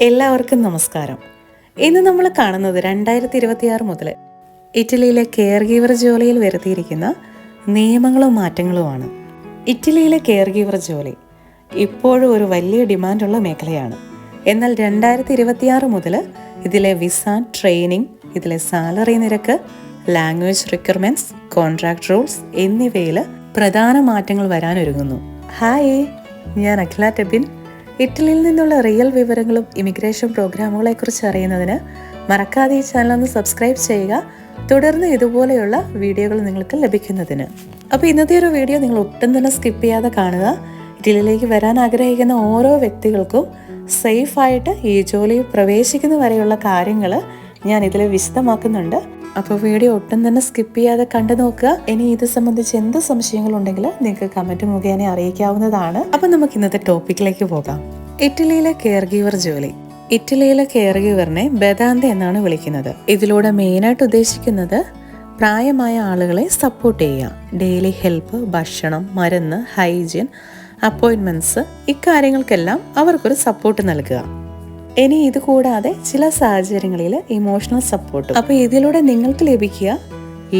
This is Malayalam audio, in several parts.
എല്ലാവർക്കും നമസ്കാരം. ഇന്ന് നമ്മൾ കാണുന്നത് രണ്ടായിരത്തി ഇരുപത്തിയാറ് മുതൽ ഇറ്റലിയിലെ കെയർ ഗീവർ ജോലിയിൽ വരുത്തിയിരിക്കുന്ന നിയമങ്ങളും മാറ്റങ്ങളുമാണ്. ഇറ്റലിയിലെ കെയർ ഗീവർ ജോലി ഇപ്പോഴും ഒരു വലിയ ഡിമാൻഡുള്ള മേഖലയാണ്. എന്നാൽ രണ്ടായിരത്തി ഇരുപത്തിയാറ് മുതൽ ഇതിലെ വിസ ട്രെയിനിങ് ഇതിലെ സാലറി നിരക്ക് ലാംഗ്വേജ് റിക്വയർമെന്റ്സ് കോൺട്രാക്ട് റൂൾസ് എന്നിവയിൽ പ്രധാന മാറ്റങ്ങൾ വരാനൊരുങ്ങുന്നു. ഹായ് ഞാൻ അഖില ടെബിൻ. ഇറ്റലിയിൽ നിന്നുള്ള റിയൽ വിവരങ്ങളും ഇമിഗ്രേഷൻ പ്രോഗ്രാമുകളെ കുറിച്ച് അറിയുന്നതിന് മറക്കാതെ ഈ ചാനൽ ഒന്ന് സബ്സ്ക്രൈബ് ചെയ്യുക. തുടർന്ന് ഇതുപോലെയുള്ള വീഡിയോകൾ നിങ്ങൾക്ക് ലഭിക്കുന്നതിന്. അപ്പോൾ ഇന്നത്തെ ഒരു വീഡിയോ നിങ്ങൾ ഒട്ടും തന്നെ സ്കിപ്പ് ചെയ്യാതെ കാണുക. ഇറ്റലിയിലേക്ക് വരാൻ ആഗ്രഹിക്കുന്ന ഓരോ വ്യക്തികൾക്കും സേഫായിട്ട് ഈ ജോലിയിൽ പ്രവേശിക്കുന്നവരെയുള്ള കാര്യങ്ങൾ ഞാൻ ഇതിൽ വിശദമാക്കുന്നുണ്ട്. അപ്പോൾ വീഡിയോ ഒട്ടും തന്നെ സ്കിപ്പ് ചെയ്യാതെ കണ്ടു നോക്കുക. ഇനി ഇത് സംബന്ധിച്ച് എന്ത് സംശയങ്ങളുണ്ടെങ്കിൽ നിങ്ങൾക്ക് കമന്റ് മുഖേന അറിയിക്കാവുന്നതാണ്. അപ്പം നമുക്ക് ഇന്നത്തെ ടോപ്പിക്കിലേക്ക് പോകാം. ഇറ്റലിയിലെ കെയർ ഗീവർ ജോലി. ഇറ്റലിയിലെ കെയർ ഗീവറിനെ ബദാന്ത എന്നാണ് വിളിക്കുന്നത്. ഇതിലൂടെ മെയിനായിട്ട് ഉദ്ദേശിക്കുന്നത് പ്രായമായ ആളുകളെ സപ്പോർട്ട് ചെയ്യുക. ഡെയിലി ഹെൽപ്പ് ഭക്ഷണം മരുന്ന് ഹൈജീൻ അപ്പോയിൻമെന്റ്സ് ഇക്കാര്യങ്ങൾക്കെല്ലാം അവർക്കൊരു സപ്പോർട്ട് നൽകുക. ഇനി ഇത് കൂടാതെ ചില സാഹചര്യങ്ങളിൽ ഇമോഷണൽ സപ്പോർട്ട് അപ്പോൾ ഇതിലൂടെ നിങ്ങൾക്ക് ലഭിക്കുക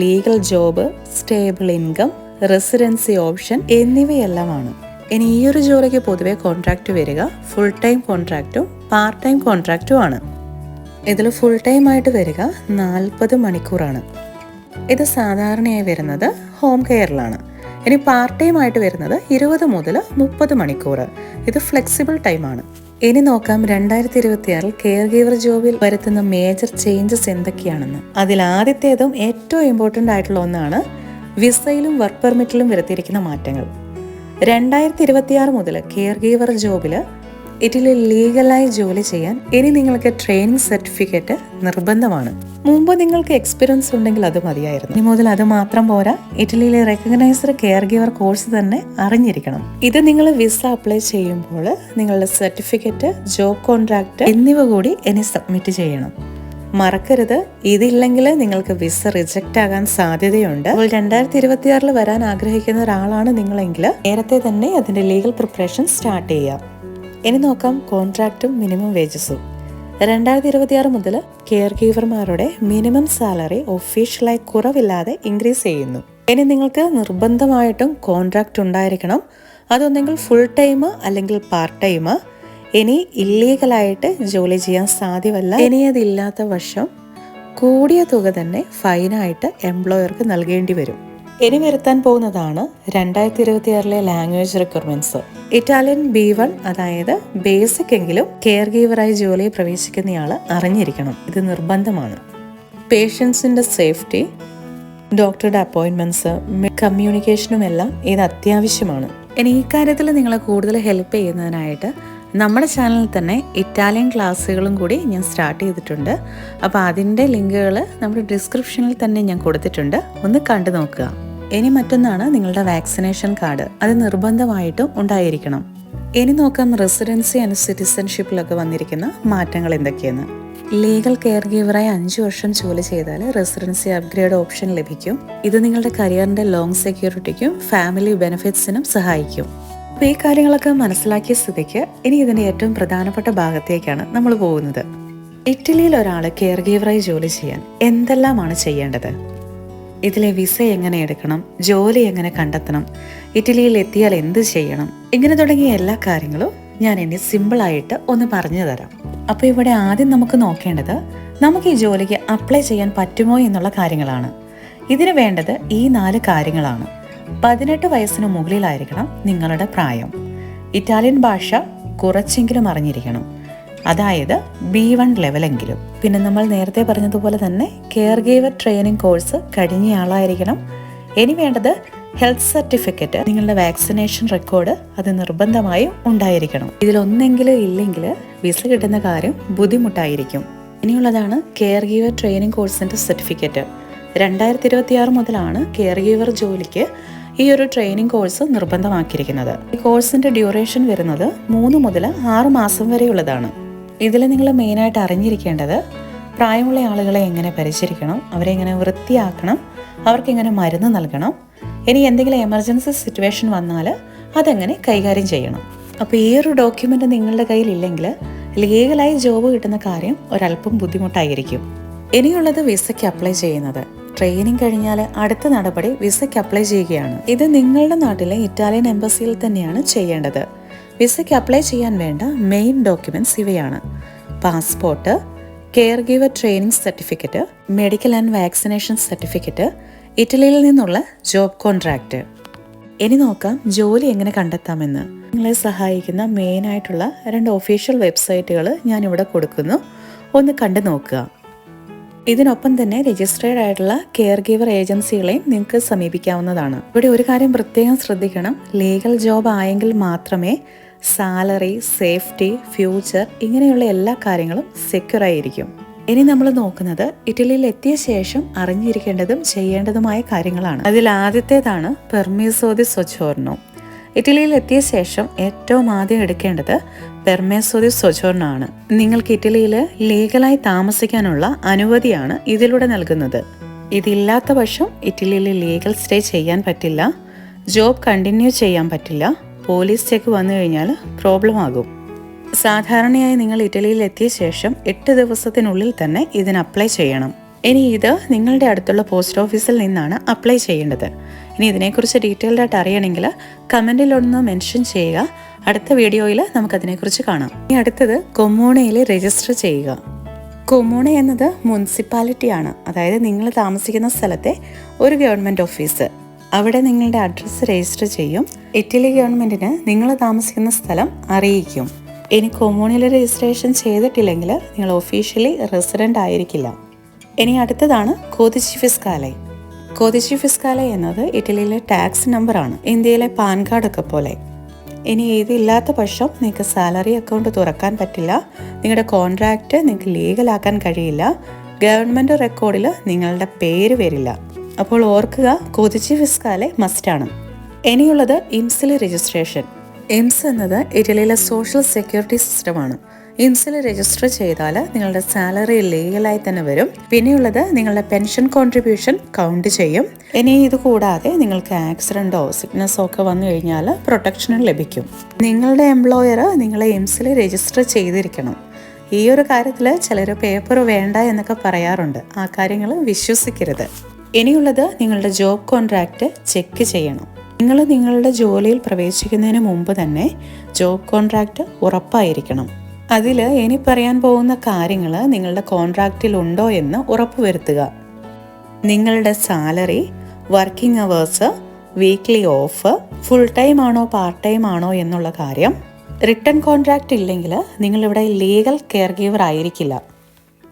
legal job stable income residency option എന്നിവയെല്ലാമാണ്. ഇനി ഈ ഒരു ജോലിക്ക് പൊതുവെ കോൺട്രാക്റ്റ് വരിക ഫുൾ ടൈം കോൺട്രാക്റ്റും പാർട്ട് ടൈം കോൺട്രാക്റ്റും ആണ്. ഇതിൽ ഫുൾ ടൈം ആയിട്ട് വരിക നാൽപ്പത് മണിക്കൂറാണ്. ഇത് സാധാരണയായി വരുന്നത് ഹോം കെയറിലാണ് ഇനി പാർട്ട് ടൈം ആയിട്ട് വരുന്നത് ഇരുപത് മുതൽ മുപ്പത് മണിക്കൂർ ഇത് ഫ്ലെക്സിബിൾ ടൈമാണ് ഇനി നോക്കാം രണ്ടായിരത്തി ഇരുപത്തിയാറിൽ കെയർ ഗീവർ ജോബിൽ വരുത്തുന്ന മേജർ ചേഞ്ചസ് എന്തൊക്കെയാണെന്ന്. അതിൽ ആദ്യത്തേതും ഏറ്റവും ഇമ്പോർട്ടന്റ് ആയിട്ടുള്ള ഒന്നാണ് വിസയിലും വർക്ക് പെർമിറ്റിലും വരുത്തിയിരിക്കുന്ന മാറ്റങ്ങൾ. രണ്ടായിരത്തി ഇരുപത്തിയാറ് മുതൽ കെയർ ഗീവർ ജോബിൽ ഇറ്റലിയിൽ ലീഗലായി ജോലി ചെയ്യാൻ ഇനി നിങ്ങൾക്ക് ട്രെയിനിങ് സർട്ടിഫിക്കറ്റ് നിർബന്ധമാണ്. മുമ്പ് നിങ്ങൾക്ക് എക്സ്പീരിയൻസ് ഉണ്ടെങ്കിൽ അത് മതിയായിരുന്നു. ഇനി മുതൽ അത് മാത്രം പോരാ. ഇറ്റലിയിലെ റെക്കഗ്നൈസ്ഡ് കെയർ ഗിവർ കോഴ്സ് തന്നെ അറിഞ്ഞിരിക്കണം. ഇത് നിങ്ങൾ വിസ അപ്ലൈ ചെയ്യുമ്പോൾ നിങ്ങളുടെ സർട്ടിഫിക്കറ്റ് ജോബ് കോൺട്രാക്ട് എന്നിവ കൂടി ഇനി സബ്മിറ്റ് ചെയ്യണം. മറക്കരുത്. ഇതില്ലെങ്കിൽ നിങ്ങൾക്ക് വിസ റിജക്റ്റ് ആകാൻ സാധ്യതയുണ്ട്. അപ്പോൾ രണ്ടായിരത്തി ഇരുപത്തിയാറിൽ വരാൻ ആഗ്രഹിക്കുന്ന ഒരാളാണ് നിങ്ങളെങ്കിൽ നേരത്തെ തന്നെ അതിന്റെ ലീഗൽ പ്രിപ്പറേഷൻ സ്റ്റാർട്ട് ചെയ്യാം ഇനി നോക്കാം കോൺട്രാക്റ്റും മിനിമം വേജസും രണ്ടായിരത്തി ഇരുപത്തിയാറ് മുതൽ കെയർ ഗീവർമാരുടെ മിനിമം സാലറി ഒഫീഷ്യലായി കുറവില്ലാതെ ഇൻക്രീസ് ചെയ്യുന്നു. ഇനി നിങ്ങൾക്ക് നിർബന്ധമായിട്ടും കോൺട്രാക്റ്റ് ഉണ്ടായിരിക്കണം. അതൊന്നെങ്കിൽ ഫുൾ ടൈം അല്ലെങ്കിൽ പാർട്ട് ടൈം ഇനി ഇല്ലീഗലായിട്ട് ജോലി ചെയ്യാൻ സാധ്യമല്ല. ഇനി അതില്ലാത്ത വർഷം കൂടിയ തുക തന്നെ ഫൈനായിട്ട് എംപ്ലോയർക്ക് നൽകേണ്ടി വരും. ഇനി വരുത്താൻ പോകുന്നതാണ് രണ്ടായിരത്തി ഇരുപത്തി ആറിലെ language requirements Italian B one അതായത് ബേസിക് എങ്കിലും കെയർ ഗീവറായി ജോലിയിൽ പ്രവേശിക്കുന്നയാൾ അറിഞ്ഞിരിക്കണം. ഇത് നിർബന്ധമാണ്. പേഷ്യൻസിന്റെ സേഫ്റ്റി ഡോക്ടറുടെ കമ്മ്യൂണിക്കേഷനും എല്ലാം ഇത് അത്യാവശ്യമാണ്. ഇനി ഈ കാര്യത്തിൽ നിങ്ങളെ കൂടുതൽ ഹെൽപ്പ് ചെയ്യുന്നതിനായിട്ട് നമ്മുടെ ചാനലിൽ തന്നെ ഇറ്റാലിയൻ ക്ലാസ്സുകളും കൂടി ഞാൻ സ്റ്റാർട്ട് ചെയ്തിട്ടുണ്ട്. അപ്പോൾ അതിന്റെ ലിങ്കുകൾ നമ്മുടെ ഡിസ്ക്രിപ്ഷനിൽ തന്നെ ഞാൻ കൊടുത്തിട്ടുണ്ട്. ഒന്ന് കണ്ടു നോക്കുക. ഇനി മറ്റൊന്നാണ് നിങ്ങളുടെ വാക്സിനേഷൻ കാർഡ് അത് നിർബന്ധമായിട്ടും ഉണ്ടായിരിക്കണം. ഇനി നോക്കാം റെസിഡൻസി ആൻഡ് സിറ്റിസൺഷിപ്പിലൊക്കെ വന്നിരിക്കുന്ന മാറ്റങ്ങൾ എന്തൊക്കെയെന്ന്. ലീഗൽ കെയർ ഗീവറായി അഞ്ചു വർഷം ജോലി ചെയ്താൽ റെസിഡൻസി അപ്ഗ്രേഡ് ഓപ്ഷൻ ലഭിക്കും. ഇത് നിങ്ങളുടെ കരിയറിന്റെ ലോങ് സെക്യൂരിറ്റിക്കും ഫാമിലി ബെനിഫിറ്റ്സിനും സഹായിക്കും. അപ്പോൾ ഈ കാര്യങ്ങളൊക്കെ മനസ്സിലാക്കിയ സ്ഥിതിക്ക് ഇനി ഇതിന്റെ ഏറ്റവും പ്രധാനപ്പെട്ട ഭാഗത്തേക്കാണ് നമ്മൾ പോകുന്നത്. ഇറ്റലിയിൽ ഒരാൾ കെയർ ഗീവറായി ജോലി ചെയ്യാൻ എന്തെല്ലാമാണ് ചെയ്യേണ്ടത്? ഇതിലെ വിസ എങ്ങനെ എടുക്കണം? ജോലി എങ്ങനെ കണ്ടെത്തണം? ഇറ്റലിയിൽ എത്തിയാൽ എന്ത് ചെയ്യണം? ഇങ്ങനെ തുടങ്ങിയ എല്ലാ കാര്യങ്ങളും ഞാൻ എന്നെ സിമ്പിളായിട്ട് ഒന്ന് പറഞ്ഞു തരാം. അപ്പോൾ ഇവിടെ ആദ്യം നമുക്ക് നോക്കേണ്ടത് നമുക്ക് ഈ ജോലിക്ക് അപ്ലൈ ചെയ്യാൻ പറ്റുമോ എന്നുള്ള കാര്യങ്ങളാണ്. ഇതിന് വേണ്ടത് ഈ നാല് കാര്യങ്ങളാണ്. പതിനെട്ട് വയസ്സിന് മുകളിലായിരിക്കണം നിങ്ങളുടെ പ്രായം. ഇറ്റാലിയൻ ഭാഷ കുറച്ചെങ്കിലും അറിഞ്ഞിരിക്കണം. അതായത് ബി വൺ ലെവലെങ്കിലും പിന്നെ നമ്മൾ നേരത്തെ പറഞ്ഞതുപോലെ തന്നെ കെയർ ഗീവർ ട്രെയിനിങ് കോഴ്സ് കഴിഞ്ഞയാളായിരിക്കണം ഇനി വേണ്ടത് ഹെൽത്ത് സർട്ടിഫിക്കറ്റ് നിങ്ങളുടെ വാക്സിനേഷൻ റെക്കോർഡ് അത് നിർബന്ധമായും ഉണ്ടായിരിക്കണം. ഇതിലൊന്നെങ്കിലും ഇല്ലെങ്കിൽ വിസ കിട്ടുന്ന കാര്യം ബുദ്ധിമുട്ടായിരിക്കും. ഇനിയുള്ളതാണ് കെയർ ഗീവർ ട്രെയിനിങ് കോഴ്സിന്റെ സർട്ടിഫിക്കറ്റ് രണ്ടായിരത്തി ഇരുപത്തി ആറ് മുതലാണ് കെയർ ഗീവർ ജോലിക്ക് ഈ ഒരു ട്രെയിനിങ് കോഴ്സ് നിർബന്ധമാക്കിയിരിക്കുന്നത്. ഈ കോഴ്സിന്റെ ഡ്യൂറേഷൻ വരുന്നത് മൂന്ന് മുതൽ ആറ് മാസം വരെയുള്ളതാണ്. ഇതിൽ നിങ്ങൾ മെയിനായിട്ട് അറിഞ്ഞിരിക്കേണ്ടത് പ്രായമുള്ള ആളുകളെ എങ്ങനെ പരിചരിക്കണം അവരെ എങ്ങനെ വൃത്തിയാക്കണം അവർക്ക് എങ്ങനെ മരുന്ന് നൽകണം ഇനി എന്തെങ്കിലും എമർജൻസി സിറ്റുവേഷൻ വന്നാൽ അതെങ്ങനെ കൈകാര്യം ചെയ്യണം. അപ്പോൾ ഈ ഒരു ഡോക്യുമെന്റ് നിങ്ങളുടെ കയ്യിലില്ലെങ്കിൽ ലീഗലായി ജോബ് കിട്ടുന്ന കാര്യം ഒരല്പം ബുദ്ധിമുട്ടായിരിക്കും. ഇനിയുള്ളത് വിസയ്ക്ക് അപ്ലൈ ചെയ്യുന്നത്. ട്രെയിനിങ് കഴിഞ്ഞാൽ അടുത്ത നടപടി വിസയ്ക്ക് അപ്ലൈ ചെയ്യുകയാണ്. ഇത് നിങ്ങളുടെ നാട്ടിലെ ഇറ്റാലിയൻ എംബസിയിൽ തന്നെയാണ് ചെയ്യേണ്ടത്. വിസയ്ക്ക് അപ്ലൈ ചെയ്യാൻ വേണ്ട മെയിൻ ഡോക്യുമെന്റ്സ് ഇവയാണ്. Passport caregiver training certificate medical and vaccination certificate ഇറ്റലിയിൽ നിന്നുള്ള ജോബ് കോൺട്രാക്റ്റ് ഇനി നോക്കാം ജോലി എങ്ങനെ കണ്ടെത്താമെന്ന്. നിങ്ങളെ സഹായിക്കുന്ന മെയിനായിട്ടുള്ള രണ്ട് ഒഫീഷ്യൽ വെബ്സൈറ്റുകൾ ഞാനിവിടെ കൊടുക്കുന്നു. ഒന്ന് കണ്ടു നോക്കുക ഇതിനൊപ്പം തന്നെ രജിസ്ട്രേഡ് ആയിട്ടുള്ള കെയർ ഗിവർ ഏജൻസികളെയും നിങ്ങൾക്ക് സമീപിക്കാവുന്നതാണ്. ഇവിടെ ഒരു കാര്യം പ്രത്യേകം ശ്രദ്ധിക്കണം. ലീഗൽ ജോബ് ആയെങ്കിൽ മാത്രമേ സാലറി സേഫ്റ്റി ഫ്യൂച്ചർ ഇങ്ങനെയുള്ള എല്ലാ കാര്യങ്ങളും സെക്യൂർ ആയിരിക്കും. ഇനി നമ്മൾ നോക്കുന്നത് ഇറ്റലിയിൽ എത്തിയ ശേഷം അറിഞ്ഞിരിക്കേണ്ടതും ചെയ്യേണ്ടതുമായ കാര്യങ്ങളാണ്. അതിൽ ആദ്യത്തേതാണ് പെർമിസോദി സൊച്ചോർണോ ഇറ്റലിയിൽ എത്തിയ ശേഷം ഏറ്റവും ആദ്യം എടുക്കേണ്ടത് പെർമേസോദി സൊജോർണാണ് നിങ്ങൾക്ക് ഇറ്റലിയിൽ ലീഗലായി താമസിക്കാനുള്ള അനുമതിയാണ് ഇതിലൂടെ നൽകുന്നത്. ഇതില്ലാത്ത പക്ഷം ഇറ്റലിയിൽ ലീഗൽ സ്റ്റേ ചെയ്യാൻ പറ്റില്ല. ജോബ് കണ്ടിന്യൂ ചെയ്യാൻ പറ്റില്ല. പോലീസ് ചെക്ക് വന്നു കഴിഞ്ഞാൽ പ്രോബ്ലം ആകും. സാധാരണയായി നിങ്ങൾ ഇറ്റലിയിൽ എത്തിയ ശേഷം എട്ട് ദിവസത്തിനുള്ളിൽ തന്നെ ഇതിന് അപ്ലൈ ചെയ്യണം. ഇനി ഇത് നിങ്ങളുടെ അടുത്തുള്ള പോസ്റ്റ് ഓഫീസിൽ നിന്നാണ് അപ്ലൈ ചെയ്യേണ്ടത്. ഇനി ഇതിനെക്കുറിച്ച് ഡീറ്റെയിൽഡ് ആയിട്ട് അറിയണമെങ്കിൽ കമന്റിലൊന്ന് മെൻഷൻ ചെയ്യുക. അടുത്ത വീഡിയോയിൽ നമുക്കതിനെക്കുറിച്ച് കാണാം. ഇനി അടുത്തത് കൊമോണയിൽ രജിസ്റ്റർ ചെയ്യുക. കൊമ്മൂണ എന്നത് മുനിസിപ്പാലിറ്റിയാണ് അതായത് നിങ്ങൾ താമസിക്കുന്ന സ്ഥലത്തെ ഒരു ഗവൺമെന്റ് ഓഫീസ് അവിടെ നിങ്ങളുടെ അഡ്രസ്സ് രജിസ്റ്റർ ചെയ്യും. ഇറ്റലി ഗവൺമെന്റിന് നിങ്ങൾ താമസിക്കുന്ന സ്ഥലം അറിയിക്കും. ഇനി കൊമോണയിൽ രജിസ്ട്രേഷൻ ചെയ്തിട്ടില്ലെങ്കിൽ നിങ്ങൾ ഒഫീഷ്യലി റെസിഡന്റ് ആയിരിക്കില്ല. ഇനി അടുത്തതാണ് കോതിച്ചി ഫിസ്കാലെ കോതിച്ചി ഫിസ്കാല എന്നത് ഇറ്റലിയിലെ ടാക്സ് നമ്പറാണ്. ഇന്ത്യയിലെ പാൻ കാർഡ് ഒക്കെ പോലെ. ഇനി ഇതില്ലാത്ത പക്ഷം നിങ്ങൾക്ക് സാലറി അക്കൗണ്ട് തുറക്കാൻ പറ്റില്ല. നിങ്ങളുടെ കോൺട്രാക്റ്റ് നിങ്ങൾക്ക് ലീഗലാക്കാൻ കഴിയില്ല. ഗവൺമെന്റ് റെക്കോർഡിൽ നിങ്ങളുടെ പേര് വരില്ല. അപ്പോൾ ഓർക്കുക കൊതിച്ചി ഫിസ്കാലെ മസ്റ്റാണ് ഇനിയുള്ളത് ഇംസിലെ രജിസ്ട്രേഷൻ എംസ് എന്നത് ഇറ്റലിയിലെ സോഷ്യൽ സെക്യൂരിറ്റി സിസ്റ്റമാണ് ഇംസിൽ രജിസ്റ്റർ ചെയ്താൽ നിങ്ങളുടെ സാലറി ലീഗലായി തന്നെ വരും. പിന്നെയുള്ളത് നിങ്ങളുടെ പെൻഷൻ കോൺട്രിബ്യൂഷൻ കൗണ്ട് ചെയ്യും. ഇനി ഇത് കൂടാതെ നിങ്ങൾക്ക് ആക്സിഡന്റോ സിക്നസ്സോ ഒക്കെ വന്നു കഴിഞ്ഞാൽ പ്രൊട്ടക്ഷനും ലഭിക്കും. നിങ്ങളുടെ എംപ്ലോയർ നിങ്ങളെ എംസിൽ രജിസ്റ്റർ ചെയ്തിരിക്കണം. ഈ ഒരു കാര്യത്തിൽ ചിലർ പേപ്പർ വേണ്ട എന്നൊക്കെ പറയാറുണ്ട്. ആ കാര്യങ്ങൾ വിശ്വസിക്കരുത്. ഇനിയുള്ളത് നിങ്ങളുടെ ജോബ് കോൺട്രാക്റ്റ് ചെക്ക് ചെയ്യണം. നിങ്ങൾ നിങ്ങളുടെ ജോലിയിൽ പ്രവേശിക്കുന്നതിന് മുമ്പ് തന്നെ ജോബ് കോൺട്രാക്റ്റ് ഉറപ്പായിരിക്കണം. അതിൽ ഇനി പറയാൻ പോകുന്ന കാര്യങ്ങൾ നിങ്ങളുടെ കോൺട്രാക്റ്റിൽ ഉണ്ടോ എന്ന് ഉറപ്പുവരുത്തുക. നിങ്ങളുടെ salary working hours weekly off full time ആണോ പാർട്ട് ടൈം ആണോ എന്നുള്ള കാര്യം. റിട്ടേൺ കോൺട്രാക്റ്റ് ഇല്ലെങ്കിൽ നിങ്ങളിവിടെ ലീഗൽ കെയർ ഗീവർ ആയിരിക്കില്ല.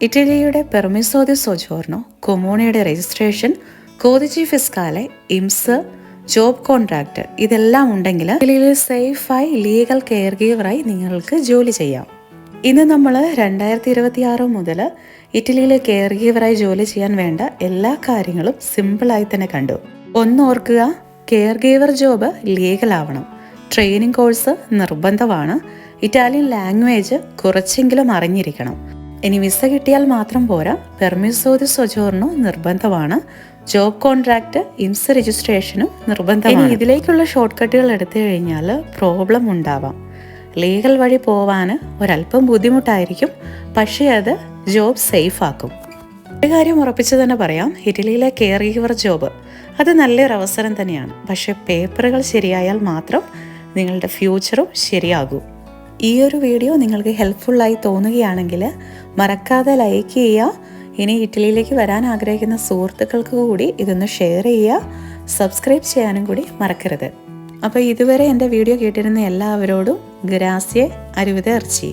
ഇറ്റലിയുടെ പെർമിസോദി സൊജോർണോ കൊമോണിയുടെ രജിസ്ട്രേഷൻ കോതിജി ഫിസ്കാലെ ഇംസ് ജോബ് കോൺട്രാക്ട് ഇതെല്ലാം ഉണ്ടെങ്കിൽ ഇറ്റലിയിൽ സേഫായി ലീഗൽ കെയർ ഗീവറായി നിങ്ങൾക്ക് ജോലി ചെയ്യാം. ഇന്ന് നമ്മൾ രണ്ടായിരത്തി ഇരുപത്തി ആറ് മുതൽ ഇറ്റലിയിൽ കെയർ ഗീവറായി ജോലി ചെയ്യാൻ വേണ്ട എല്ലാ കാര്യങ്ങളും സിമ്പിളായി തന്നെ കണ്ടു. ഒന്ന് ഓർക്കുക കെയർ ഗീവർ ജോബ് ലീഗലാവണം. ട്രെയിനിങ് കോഴ്സ് നിർബന്ധമാണ്. ഇറ്റാലിയൻ ലാംഗ്വേജ് കുറച്ചെങ്കിലും അറിഞ്ഞിരിക്കണം. ഇനി വിസ കിട്ടിയാൽ മാത്രം പോരാ. പെർമിസോദി സൊജോറിനോ നിർബന്ധമാണ്. ജോബ് കോൺട്രാക്ട് ഇൻസ് രജിസ്ട്രേഷനും നിർബന്ധമാണ്. ഇതിലേക്കുള്ള ഷോർട്ട് കട്ടുകൾ എടുത്തു കഴിഞ്ഞാൽ പ്രോബ്ലം ഉണ്ടാവാം. ലീഗൽ വഴി പോവാൻ ഒരല്പം ബുദ്ധിമുട്ടായിരിക്കും. പക്ഷേ അത് ജോബ് സേഫ് ആക്കും. ഒരു കാര്യം ഉറപ്പിച്ചു തന്നെ പറയാം. ഇറ്റലിയിലെ കെയർ ഗീവർ ജോബ് അത് നല്ലൊരു അവസരം തന്നെയാണ്. പക്ഷേ പേപ്പറുകൾ ശരിയായാൽ മാത്രം നിങ്ങളുടെ ഫ്യൂച്ചറും ശരിയാകും. ഈ ഒരു വീഡിയോ നിങ്ങൾക്ക് ഹെൽപ്ഫുള്ളായി തോന്നുകയാണെങ്കിൽ മറക്കാതെ ലൈക്ക് ചെയ്യുക. ഇനി ഇറ്റലിയിലേക്ക് വരാൻ ആഗ്രഹിക്കുന്ന സുഹൃത്തുക്കൾക്ക് കൂടി ഇതൊന്ന് ഷെയർ ചെയ്യുക. സബ്സ്ക്രൈബ് ചെയ്യാനും കൂടി മറക്കരുത്. അപ്പോൾ ഇതുവരെ എന്റെ വീഡിയോ കേട്ടിരുന്ന എല്ലാവരോടും ഗ്രാസ്യെ അരുവിത ഇറച്ചി